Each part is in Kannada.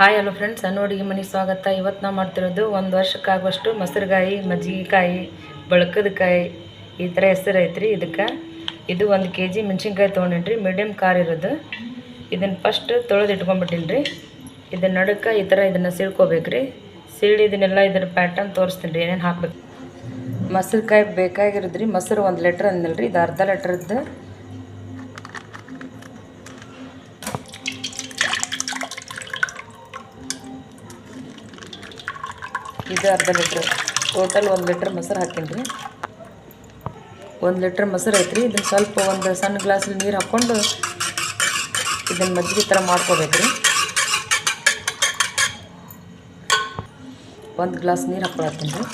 ಹಾಯ್ ಹಲೋ ಫ್ರೆಂಡ್ಸ್ ಸಣ್ಣ ಅಡುಗೆ ಮನೆ ಸ್ವಾಗತ. ಇವತ್ತು ನಾವು ಮಾಡ್ತಿರೋದು ಒಂದು ವರ್ಷಕ್ಕಾಗುವಷ್ಟು ಮೊಸರುಗಾಯಿ ಮಜ್ಜಿಗೆಕಾಯಿ, ಬಳಕದಕಾಯಿ ಈ ಥರ ಹೆಸರು ಐತ್ರಿ ಇದಕ್ಕೆ. ಇದು ಒಂದು ಕೆ ಜಿ ಮೆಣಸಿನ್ಕಾಯಿ ತೊಗೊಂಡಿನಿ ಮೀಡಿಯಮ್ ಖಾರ ಇರೋದು. ಇದನ್ನು ಫಸ್ಟ್ ತೊಳೆದು ಇಟ್ಕೊಂಡ್ಬಿಟ್ಟಿನಿ ರೀ ಇದನ್ನ ನಡುಕ್ಕೆ ಈ ಥರ ಇದನ್ನು ಸೀಳ್ಕೋಬೇಕು ರೀ ಸೀಳಿ ಇದನ್ನೆಲ್ಲ ಇದರ ಪ್ಯಾಟರ್ನ್ ತೋರಿಸ್ತೀನಿ ರೀ ಏನೇನು ಹಾಕ್ಬೇಕು? ಮೊಸರುಕಾಯಿ ಬೇಕಾಗಿರೋದು ರೀ ಮೊಸರು ಒಂದು ಲೆಟ್ರ್ ಅಂದಿಲ್ಲ ರೀ ಇದು ಅರ್ಧ ಲೀಟ್ರದ್ದು ಇದು ಅರ್ಧ ಲೀಟ್ರ್. ಟೋಟಲ್ ಒಂದು ಲೀಟ್ರ್ ಮೊಸರು ಹಾಕೀನಿ ರೀ. ಒಂದು ಲೀಟ್ರ್ ಮೊಸರು ಐತ್ರಿ. ಇದನ್ನು ಸ್ವಲ್ಪ ಒಂದು ಸಣ್ಣ ಗ್ಲಾಸಲ್ಲಿ ನೀರು ಹಾಕ್ಕೊಂಡು ಇದನ್ನು ಮಜ್ಜಿಗೆ ಥರ ಮಾಡ್ಕೋಬೇಕು ರೀ ಒಂದು ಗ್ಲಾಸ್ ನೀರು ಹಾಕ್ಕೊಳತ್ತೀನಿ ರೀ.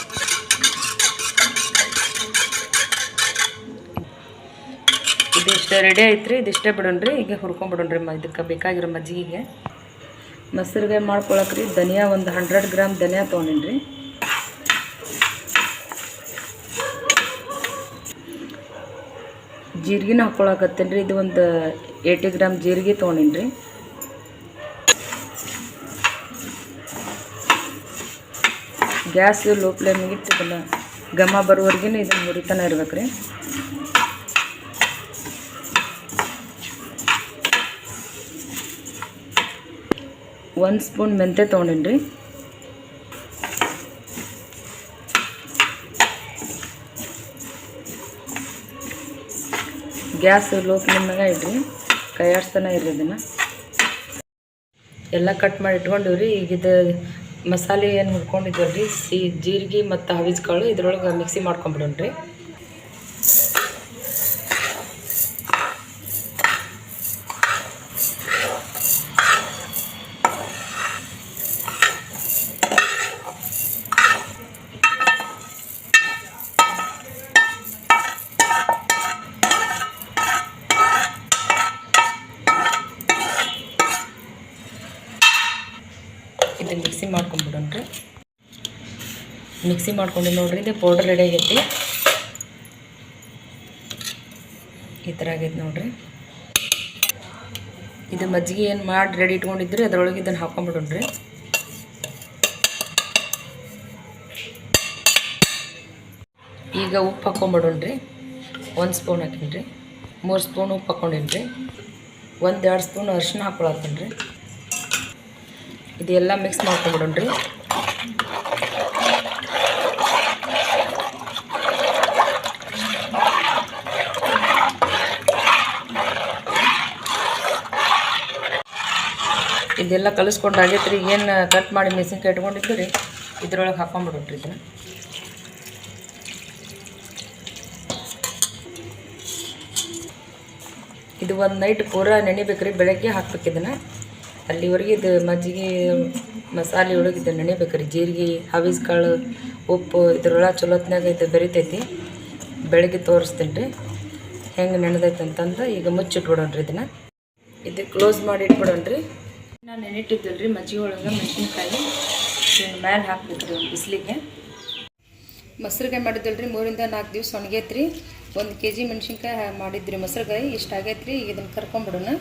ಇದಿಷ್ಟೇ ರೆಡಿ ಐತ್ರಿ. ಇದಿಷ್ಟೇ ಬಿಡೋಣ್ರಿ. ಈಗ ಹುರ್ಕೊಂಡ್ಬಿಡೋಣ್ರಿ ಮ ಇದಕ್ಕೆ ಬೇಕಾಗಿರೋ ಮಜ್ಜಿಗೆಗೆ. ಮೊಸರಿಗೆ ಮಾಡ್ಕೊಳಕ್ರಿ. ಧನಿಯಾ ಒಂದು ಹಂಡ್ರೆಡ್ ಗ್ರಾಮ್ ಧನಿಯಾ ತೊಗೊಂಡಿನಿ ರೀ ಜೀರಿಗೆನ ಹಾಕ್ಕೊಳಕತ್ತೀನಿ ರೀ ಇದು ಒಂದು ಏಯ್ಟಿ ಗ್ರಾಮ್ ಜೀರಿಗೆ ತೊಗೊಂಡಿನಿ ರೀ ಗ್ಯಾಸ್ ಲೋ ಫ್ಲೇಮಿಗೆ ಇದನ್ನು ಘಮ ಬರೋವರೆಗೂ ಇದನ್ನು ಹುರಿತಾನೆ ಇರ್ಬೇಕು ರೀ ಒಂದು ಸ್ಪೂನ್ ಮೆಂತೆ ತೊಗೊಂಡೇನಿ ರೀ ಗ್ಯಾಸ್ ಲೋ ಫ್ಲೇಮ್ನಾಗ ಇಡ್ರಿ. ಕೈ ಆಡ್ಸ್ತಾನೆ ಇರ್ರಿ ಇದನ್ನು ಎಲ್ಲ ಕಟ್ ಮಾಡಿ ಇಟ್ಕೊಂಡಿವ್ರಿ. ಈಗ ಇದು ಮಸಾಲೆ ಏನು ಹುರ್ಕೊಂಡಿದ್ದೀವಲ್ಲ ರೀ ಸಿ ಜೀರಿಗೆ ಮತ್ತು ಹವಿಜ್ ಕಾಳು ಇದ್ರೊಳಗೆ ಮಿಕ್ಸಿ ಮಾಡ್ಕೊಂಬಿಡೋಣ್ರಿ. ಇದು ಮಿಕ್ಸಿ ಮಿಕ್ಸಿ ಮಾಡ್ಕೊಂಡು ನೋಡ್ರಿ, ಇದು ಪೌಡರ್ ರೆಡಿ ಆಗೈತಿ. ಈ ಥರ ಆಗೈತೆ ನೋಡ್ರಿ. ಇದು ಮಜ್ಜಿಗೆ ಏನು ಮಾಡಿ ರೆಡಿ ಇಟ್ಕೊಂಡಿದ್ರಿ, ಅದರೊಳಗೆ ಇದನ್ನು ಹಾಕೊಂಬಿಡೋಣ್ರಿ. ಈಗ ಉಪ್ಪು ಹಾಕೊಂಬಿಡೋಣ್ರಿ. ಒಂದು ಸ್ಪೂನ್ ಹಾಕಿನ್ರಿ. ಮೂರು ಸ್ಪೂನ್ ಉಪ್ಪು ಹಾಕ್ಕೊಂಡಿನ್ರಿ ಒಂದು ಎರಡು ಸ್ಪೂನ್ ಅರಿಶಿನ ಹಾಕ್ಕೊಳತ್ತೀನಿ ಇದೆಲ್ಲ ಮಿಕ್ಸ್ ಮಾಡ್ಕೊಂಬಿಡೋಣ್ರಿ. ಇದೆಲ್ಲ ಕಲಿಸ್ಕೊಂಡು ಆಗೈತೆ ರೀ ಏನು ಕಟ್ ಮಾಡಿ ಮೆಣಸಿನ್ಕಾಯಿ ಇಟ್ಕೊಂಡಿದ್ದು ರೀ ಇದ್ರೊಳಗೆ ಹಾಕೊಂಡ್ಬಿಡೋಣ್ರಿ ಇದನ್ನು. ಇದು ಒಂದು ನೈಟ್ ಪೂರ ನೆನಿಬೇಕು ರೀ ಬೆಳಗ್ಗೆ ಹಾಕ್ಬೇಕು ಇದನ್ನು. ಅಲ್ಲಿವರೆಗೆ ಇದು ಮಜ್ಜಿಗೆ, ಮಸಾಲೆ ಒಳಗೆ ಇದು ನೆನೆಯಬೇಕ್ರಿ. ಜೀರಿಗೆ, ಹವಿಸ್ ಕಾಳು, ಉಪ್ಪು, ಇದ್ರೊಳಗೆ ಚಲೋತ್ನಾಗ ಇದು ಬೆರಿತೈತಿ. ಬೆಳಗ್ಗೆ ತೋರಿಸ್ತೀನಿ ರೀ ಹೆಂಗೆ ನೆನೆದೈತೆ ಅಂತಂದ್ರೆ ಈಗ ಮುಚ್ಚಿಟ್ಬಿಡೋಣ್ರಿ ಇದನ್ನು. ಇದು ಕ್ಲೋಸ್ ಮಾಡಿ ಇಟ್ಬಿಡೋಣ್ರಿ. ನಾನು ನೆನೆಟ್ಟಿದ್ದಲ್ಲ ರೀ ಮಜ್ಜಿಗೆ ಒಳಗೆ ಮೆಣಸಿನ್ಕಾಯಿ. ಮ್ಯಾಲೆ ಹಾಕ್ಬೇಕು ರೀ ಬಿಸಿಲಿಗೆ. ಮೊಸರುಗಾಯಿ ರೀ ಮೂರಿಂದ ನಾಲ್ಕು ದಿವಸ ಒಣಗೈತ್ರಿ. ಒಂದು ಕೆ ಜಿ ಮೆಣಸಿನ್ಕಾಯಿ ಮಾಡಿದ್ರಿ ಮೊಸರುಗಾಯಿ ಇಷ್ಟು ಆಗೈತೆ ರೀ ಈಗ ಇದನ್ನು ಕರ್ಕೊಂಬಿಡೋಣ.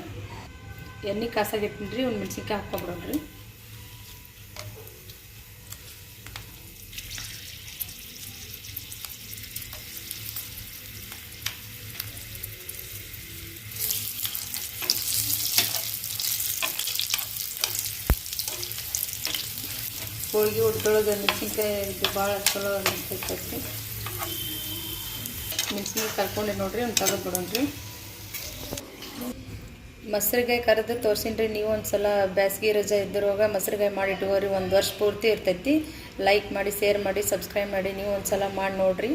ಎಣ್ಣೆ ಕಾಸಾಗಿಟ್ಟಿನಿ ರೀ ಒಂದು ಮೆಣಸಿನ್ಕಾಯಿ ಹಾಕ್ಕೊಬಿಡೋಣ್ರಿ ಹೋಳಿಗೆ ಊಟದೊಳಗೆ ಮೆಣಸಿನ್ಕಾಯಿ ಇದು ಭಾಳ ಚಲೋ ಅನಿಸ್ತೈತೆ ಮೆಣಸಿನ್ಕಾಯಿ ಕರ್ಕೊಂಡೆ ನೋಡ್ರಿ, ಒಂದು ತೆಗೆದ್ಬಿಡೋಣ್ರಿ ಮೊಸರುಗಾಯಿ ಕರೆದು ತೋರ್ಸಿನ್ರಿ, ನೀವು ಒಂದು ಸಲ ಬ್ಯಾಸ್ಗೆ ರಜಾ ಇದ್ದಿರುವಾಗ ಮೊಸರುಗಾಯಿ ಮಾಡಿ ಇಟ್ಕೋರಿ, ಒಂದು ವರ್ಷ ಪೂರ್ತಿ ಇರ್ತೈತಿ. ಲೈಕ್ ಮಾಡಿ ಶೇರ್ ಮಾಡಿ ಸಬ್ಸ್ಕ್ರೈಬ್ ಮಾಡಿ, ನೀವು ಒಂದು ಸಲ ಮಾಡಿ ನೋಡಿರಿ.